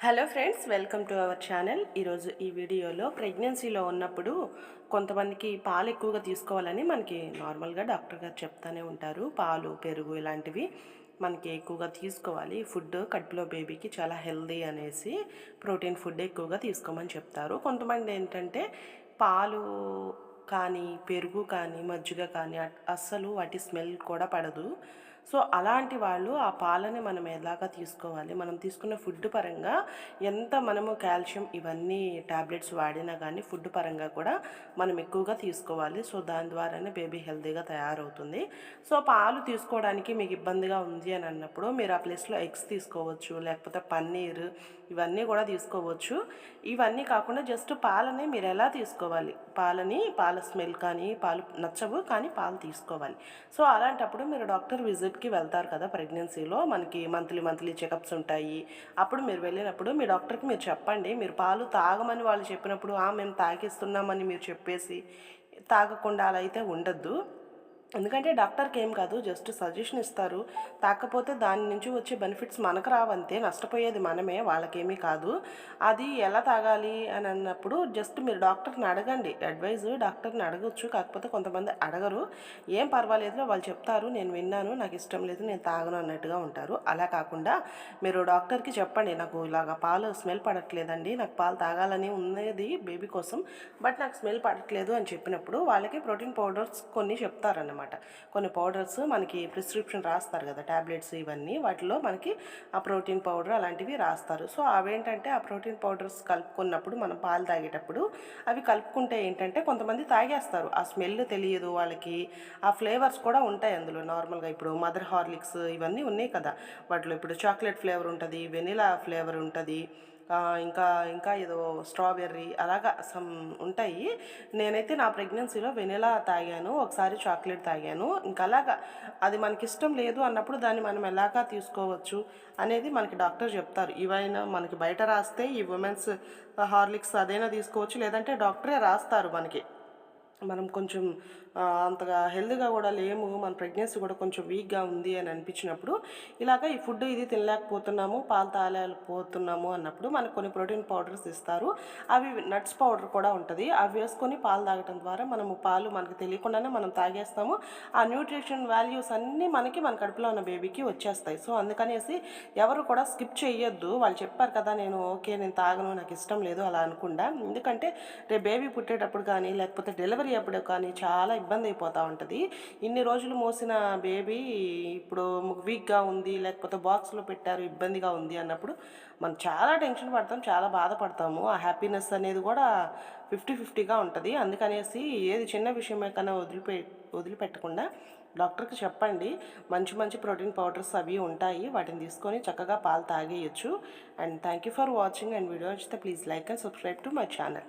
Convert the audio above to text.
Hello friends welcome to our channel. ఈరోజు ఈ వీడియోలో ప్రెగ్నెన్సీలో ఉన్నప్పుడు కొంతమందికి పాలు ఎక్కువగా తీసుకోవాలని మనకి నార్మల్గా డాక్టర్ గారు చెప్తానే ఉంటారు. పాలు పెరుగు ఇలాంటివి మనకి ఎక్కువగా తీసుకోవాలి. ఫుడ్ కడుపులో బేబీకి చాలా హెల్దీ అనేసి ప్రోటీన్ ఫుడ్ ఎక్కువగా తీసుకోమని చెప్తారు. కొంతమంది ఏంటంటే పాలు కానీ పెరుగు కానీ మజ్జిగ కానీ అస్సలు వాటి స్మెల్ కూడా పడదు. సో అలాంటి వాళ్ళు ఆ పాలని మనం ఎలాగా తీసుకోవాలి? మనం తీసుకున్న ఫుడ్ పరంగా ఎంత మనము కాల్షియం ఇవన్నీ టాబ్లెట్స్ వాడినా కానీ ఫుడ్ పరంగా కూడా మనం ఎక్కువగా తీసుకోవాలి. సో దాని ద్వారానే బేబీ హెల్తీగా తయారవుతుంది. సో పాలు తీసుకోవడానికి మీకు ఇబ్బందిగా ఉంది అని అన్నప్పుడు మీరు ఆ ప్లేస్లో ఎగ్స్ తీసుకోవచ్చు లేకపోతే పన్నీర్ ఇవన్నీ కూడా తీసుకోవచ్చు. ఇవన్నీ కాకుండా జస్ట్ పాలని మీరు ఎలా తీసుకోవాలి? పాలని పాల స్మెల్ కానీ పాలు నచ్చవు కానీ పాలు తీసుకోవాలి. సో అలాంటప్పుడు మీరు డాక్టర్ విజిట్ విజిట్కి వెళ్తారు కదా ప్రెగ్నెన్సీలో మనకి మంత్లీ మంత్లీ చెకప్స్ ఉంటాయి. అప్పుడు మీరు వెళ్ళినప్పుడు మీ డాక్టర్కి మీరు చెప్పండి. మీరు పాలు తాగమని వాళ్ళు చెప్పినప్పుడు "ఆ, మేము తాగిస్తున్నామని మీరు చెప్పేసి తాగకుండా అలా అయితే ఉండద్దు. ఎందుకంటే డాక్టర్కి ఏం కాదు జస్ట్ సజెషన్ ఇస్తారు. తాకపోతే దాని నుంచి వచ్చే బెనిఫిట్స్ మనకు రావంతే నష్టపోయేది మనమే వాళ్ళకేమీ కాదు. అది ఎలా తాగాలి అని అన్నప్పుడు జస్ట్ మీరు డాక్టర్ని అడగండి. అడ్వైజ్ డాక్టర్ని అడగొచ్చు. కాకపోతే కొంతమంది అడగరు. ఏం పర్వాలేదు వాళ్ళు చెప్తారు. నేను విన్నాను నాకు ఇష్టం లేదు నేను తాగను అన్నట్టుగా ఉంటారు. అలా కాకుండా మీరు డాక్టర్కి చెప్పండి నాకు ఇలాగ పాలు స్మెల్ పడట్లేదండి నాకు పాలు తాగాలని ఉన్నది బేబీ కోసం బట్ నాకు స్మెల్ పడట్లేదు అని చెప్పినప్పుడు వాళ్ళకి ప్రోటీన్ పౌడర్స్ కొన్ని చెప్తారన్నమాట. కొన్ని పౌడర్స్ మనకి ప్రిస్క్రిప్షన్ రాస్తారు కదా టాబ్లెట్స్ ఇవన్నీ వాటిలో మనకి ఆ ప్రోటీన్ పౌడర్ అలాంటివి రాస్తారు. సో అవేంటంటే ఆ ప్రోటీన్ పౌడర్స్ కలుపుకున్నప్పుడు మనం పాలు తాగేటప్పుడు అవి కలుపుకుంటే ఏంటంటే కొంతమంది తాగేస్తారు. ఆ స్మెల్ తెలియదు వాళ్ళకి ఆ ఫ్లేవర్స్ కూడా ఉంటాయి అందులో. నార్మల్గా ఇప్పుడు మదర్ హార్లిక్స్ ఇవన్నీ ఉన్నాయి కదా వాటిలో ఇప్పుడు చాక్లెట్ ఫ్లేవర్ ఉంటుంది వెనిలా ఫ్లేవర్ ఉంటుంది ఇంకా ఇంకా ఏదో స్ట్రాబెర్రీ అలాగా సమ్ ఉంటాయి. నేనైతే నా ప్రెగ్నెన్సీలో వెనిలా తాగాను ఒకసారి చాక్లెట్ తాగాను. ఇంకా అలాగా అది మనకి ఇష్టం లేదు అన్నప్పుడు దాన్ని మనం ఎలాగా తీసుకోవచ్చు అనేది మనకి డాక్టర్ చెప్తారు. ఇవైనా మనకి బయట రాస్తే ఈ ఉమెన్స్ హార్లిక్స్ అదైనా తీసుకోవచ్చు లేదంటే డాక్టరే రాస్తారు మనకి. మనం కొంచెం అంతగా హెల్త్గా కూడా లేము. మన ప్రెగ్నెన్సీ కూడా కొంచెం వీక్గా ఉంది అని అనిపించినప్పుడు ఇలాగ ఈ ఫుడ్ ఇది తినలేకపోతున్నాము పాలు తాగలేకపోతున్నాము అన్నప్పుడు మనకు కొన్ని ప్రోటీన్ పౌడర్స్ ఇస్తారు. అవి నట్స్ పౌడర్ కూడా ఉంటుంది. అవి వేసుకొని పాలు తాగటం ద్వారా మనము పాలు మనకు తెలియకుండానే మనం తాగేస్తాము. ఆ న్యూట్రిషన్ వాల్యూస్ అన్నీ మనకి మన కడుపులో ఉన్న బేబీకి వచ్చేస్తాయి. సో అందుకనేసి ఎవరు కూడా స్కిప్ చేయొద్దు వాళ్ళు చెప్పారు కదా నేను ఓకే నేను తాగను నాకు ఇష్టం లేదు అలా అనుకుండా. ఎందుకంటే రేపు బేబీ పుట్టేటప్పుడు కానీ లేకపోతే డెలివరీ అప్పుడు కానీ చాలా ఇబ్బంది అయిపోతూ ఉంటుంది. ఇన్ని రోజులు మోసిన బేబీ ఇప్పుడు వీక్గా ఉంది లేకపోతే బాక్స్లో పెట్టారు ఇబ్బందిగా ఉంది అన్నప్పుడు మనం చాలా టెన్షన్ పడతాం చాలా బాధపడతాము. ఆ హ్యాపీనెస్ అనేది కూడా ఫిఫ్టీ ఫిఫ్టీగా ఉంటుంది. అందుకనేసి ఏది చిన్న విషయమే కన్నా వదిలిపె వదిలిపెట్టకుండా డాక్టర్కి చెప్పండి. మంచి మంచి ప్రోటీన్ పౌడర్స్ అవి ఉంటాయి. వాటిని తీసుకొని చక్కగా పాలు తాగేయచ్చు. And thank you for watching and video వచ్చితే please like and subscribe to my channel.